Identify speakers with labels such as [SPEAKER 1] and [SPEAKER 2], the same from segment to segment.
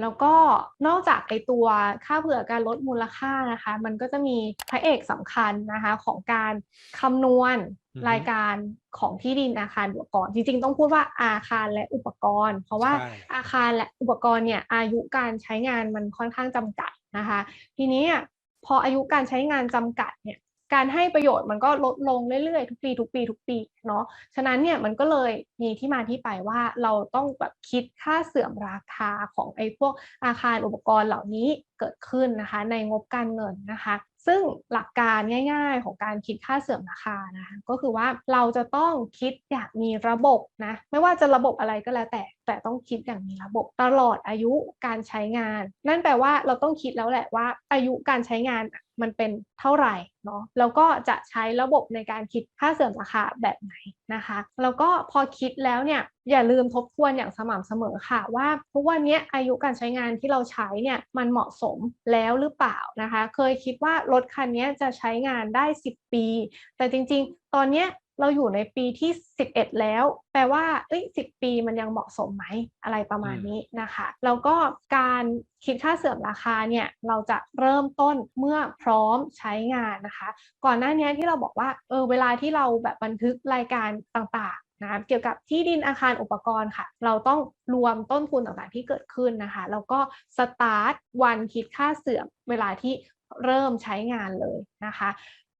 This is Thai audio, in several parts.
[SPEAKER 1] แล้วก็นอกจากไอตัวค่าเผื่อการลดมูลค่านะคะ มันก็จะมีพระเอกสำคัญนะคะของการคำนวณ
[SPEAKER 2] อือฮึ
[SPEAKER 1] รายการของที่ดินอาคารอุปกรณ์ จริง ๆ ต้องพูดว่าอาคารและอุปกรณ์ เพราะว่า
[SPEAKER 2] ใช่
[SPEAKER 1] อาคารและอุปกรณ์เนี่ยอายุการใช้งานมันค่อนข้างจำกัดนะคะ ทีนี้อะพออายุการใช้งานจำกัดเนี่ย การให้ประโยชน์มันก็ลดลงเรื่อยๆ ทุกปีทุกปีทุกปีเนาะฉะนั้นเนี่ยมันก็เลยมีที่มาที่ไปว่าเราต้องแบบคิดค่าเสื่อมราคาของไอ้พวกอาคารอุปกรณ์เหล่านี้ เกิดขึ้นนะคะ ในงบการเงินนะคะ ซึ่งหลักการง่าย ๆ ของการคิดค่าเสื่อมราคานะคะก็คือว่าเราจะต้องคิดอย่างมีระบบนะไม่ว่าจะระบบอะไรก็แล้วแต่แต่ต้องคิดอย่างมีระบบตลอดอายุการใช้งาน นั่นแปลว่าเราต้องคิดแล้วแหละว่าอายุการใช้งานมันเป็นเท่าไหร่เนาะแล้วก็จะใช้ระบบในการคิดค่าเสื่อมราคาแบบไหน นะคะแล้วก็พอคิดแล้วเนี่ยอย่าลืมทบทวนอย่างสม่ำเสมอค่ะ ว่าทุกวันนี้อายุการใช้งานที่เราใช้เนี่ยมันเหมาะสมแล้วหรือเปล่านะคะ เคยคิดว่ารถคันนี้จะใช้งานได้ 10 ปี แต่จริงๆ ตอนเนี้ย เราอยู่ในปีที่ 11 แล้ว แปลว่าเอ้ย10 ปีมันยังเหมาะสมไหมอะไรประมาณ
[SPEAKER 2] อืม
[SPEAKER 1] นี้นะคะแล้วก็การคิดค่าเสื่อมราคาเนี่ยเราจะเริ่มต้นเมื่อพร้อมใช้งานนะคะ ก่อนหน้านี้ที่เราบอกว่าเออเวลาที่เราแบบบันทึกรายการต่างๆนะคะเกี่ยวกับที่ดินอาคารอุปกรณ์ค่ะ เราต้องรวมต้นทุนต่างๆที่เกิดขึ้นนะคะ แล้วก็สตาร์ทวันคิดค่าเสื่อมเวลาที่เริ่มใช้งานเลยนะคะ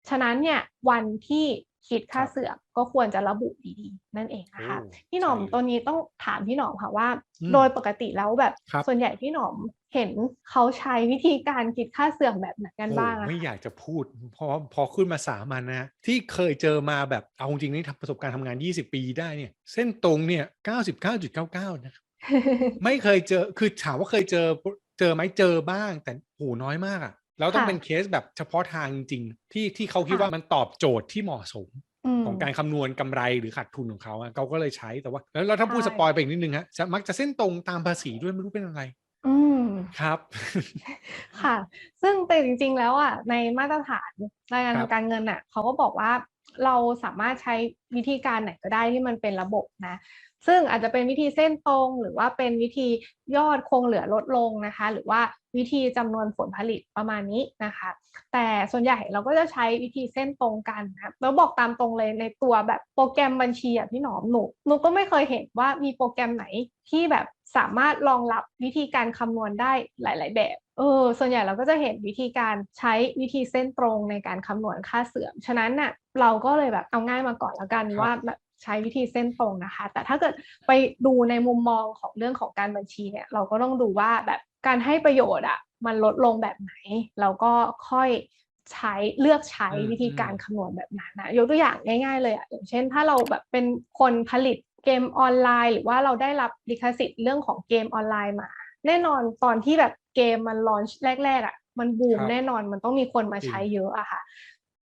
[SPEAKER 1] ฉะนั้นเนี่ยวันที่ คิดค่า
[SPEAKER 2] ครับ
[SPEAKER 1] เสื่อมก็ควรจะระบุดีๆ นั่นเองนะคะ
[SPEAKER 2] โอ้
[SPEAKER 1] พี่หนอม
[SPEAKER 2] ใช่เลย
[SPEAKER 1] ตัวนี้ต้องถามพี่หนอมค่ะว่า
[SPEAKER 2] อืม
[SPEAKER 1] โดยปกติแล้วแบบ
[SPEAKER 2] ครับ
[SPEAKER 1] ส่วนใหญ่พี่หนอมเห็นเขาใช้วิธีการคิดค่าเสื่อมแบบไหนกัน
[SPEAKER 2] โอ้
[SPEAKER 1] บ้างอะ
[SPEAKER 2] ไม่
[SPEAKER 1] คะ
[SPEAKER 2] อยากจะพูดเพราะพอขึ้นมาสามันนะ ที่เคยเจอมาแบบเอาจริงๆนี่ทำประสบการณ์ทำงาน 20 ปีได้เนี่ย เส้นตรงเนี่ย 99.99 นะครับไม่เคยเจอคือถามว่าเคยเจอเจอไหมเจอบ้าง แต่โหน้อยมากอะ แล้วต้อง
[SPEAKER 1] ค่ะ
[SPEAKER 2] เป็นเคสแบบเฉพาะทางจริงๆที่ที่เขาคิด
[SPEAKER 1] ค่ะ
[SPEAKER 2] ว่ามันตอบโจทย์ที่เหมาะสม
[SPEAKER 1] ม
[SPEAKER 2] ของการคำนวณกำไรหรือขาดทุนของเขาอะเขาก็เลยใช้แต่ว่า แล้วเราถ้าพูด
[SPEAKER 1] ใช่
[SPEAKER 2] สปอยไปอีกนิดนึงฮะจะมักจะเส้นตรงตามภาษีด้วยไม่รู้เป็นอะไร
[SPEAKER 1] อืม
[SPEAKER 2] ครับ
[SPEAKER 1] ค่ะ ซึ่งแต่จริง ๆ แล้วอะในมาตรฐานรายงาน
[SPEAKER 2] ครั
[SPEAKER 1] ทา
[SPEAKER 2] บ
[SPEAKER 1] งการเงินอะเขาก็บอกว่า เราสามารถใช้วิธีการไหนก็ได้ที่มันเป็นระบบนะ ซึ่งอาจจะเป็นวิธีเส้นตรงหรือว่าเป็นวิธียอดคงเหลือลดลงนะคะ หรือว่าวิธีจำนวนผลผลิตประมาณนี้นะคะ แต่ส่วนใหญ่เราก็จะใช้วิธีเส้นตรงกันนะแล้วบอกตามตรงเลยในตัวแบบโปรแกรมบัญชีอะพี่หนอมหนูหนูก็ไม่เคยเห็นว่ามีโปรแกรมไหนที่แบบ สามารถรองรับวิธีการคำนวณได้หลาย ๆ แบบ เออ ส่วนใหญ่เราก็จะเห็นวิธีการใช้วิธีเส้นตรงในการคำนวณค่าเสื่อม ฉะนั้นน่ะเราก็เลยแบบเอาง่ายมาก่อนแล้วกัน
[SPEAKER 2] ครับ
[SPEAKER 1] ว่าแบบใช้วิธีเส้นตรงนะคะ แต่ถ้าเกิดไปดูในมุมมองของเรื่องของการบัญชีเนี่ย เราก็ต้องดูว่าแบบการให้ประโยชน์อะมันลดลงแบบไหน เราก็ค่อยใช้เลือกใช้
[SPEAKER 2] อืม
[SPEAKER 1] วิธีการ
[SPEAKER 2] อืม
[SPEAKER 1] คำนวณแบบนั้นนะยกตัวอย่างง่าย ๆ เลยอะอย่างเช่น ถ้าเราแบบเป็นคนผลิต เกมออนไลน์ หรือว่าเราได้รับลิขสิทธิ์เรื่องของเกมออนไลน์มา แน่นอนตอนที่แบบเกมมันลอนช์แรกๆอะมันบูม
[SPEAKER 2] ครับ
[SPEAKER 1] แน่นอนมันต้องมีคนมา
[SPEAKER 2] จริง
[SPEAKER 1] ใช้เยอะอะค่ะ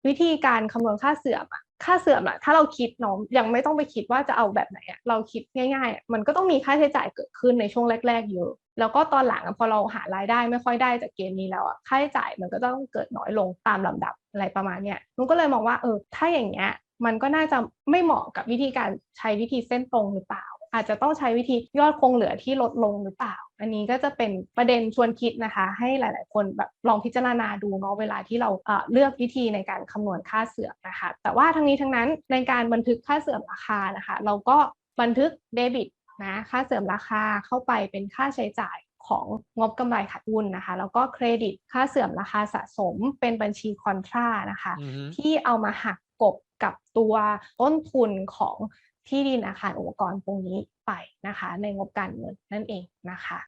[SPEAKER 1] วิธีการคำนวณค่าเสื่อมอะค่าเสื่อมอะถ้าเราคิดเนาะยังไม่ต้องไปคิดว่าจะเอาแบบไหนอะเราคิดง่ายๆอะมันก็ต้องมีค่าใช้จ่ายเกิดขึ้นในช่วงแรก ๆ เยอะ แล้วก็ตอนหลังอะพอเราหารายได้ไม่ค่อยได้จากเกมนี้แล้วอะค่าใช้จ่ายมันก็ต้องเกิดน้อยลงตามลำดับอะไรประมาณเนี้ยนุก็เลยมองว่าเออถ้าอย่างเงี้ย มันก็น่าจะไม่เหมาะกับวิธีการใช้วิธีเส้นตรงหรือเปล่า อาจจะต้องใช้วิธียอดคงเหลือที่ลดลงหรือเปล่า อันนี้ก็จะเป็นประเด็นชวนคิดนะคะ ให้หลาย ๆ คนแบบลองพิจารณาดูเนาะเวลาที่เราเอ่อเลือกวิธีในการคำนวณค่าเสื่อมนะคะ แต่ว่าทั้งนี้ทั้งนั้นในการบันทึกค่าเสื่อมราคานะคะ เราก็บันทึกเดบิตนะค่าเสื่อมราคาเข้าไปเป็นค่าใช้จ่ายของงบกำไรขาดทุนนะคะ แล้วก็เครดิตค่าเสื่อมราคาสะสมเป็นบัญชีคอนทรานะคะ
[SPEAKER 2] อือฮึ
[SPEAKER 1] ที่เอามาหักกบ กับตัวต้นทุนของที่ดินอาคารอุปกรณ์ตรงนี้ไปนะคะ ในงบการเงินนั่นเองนะคะ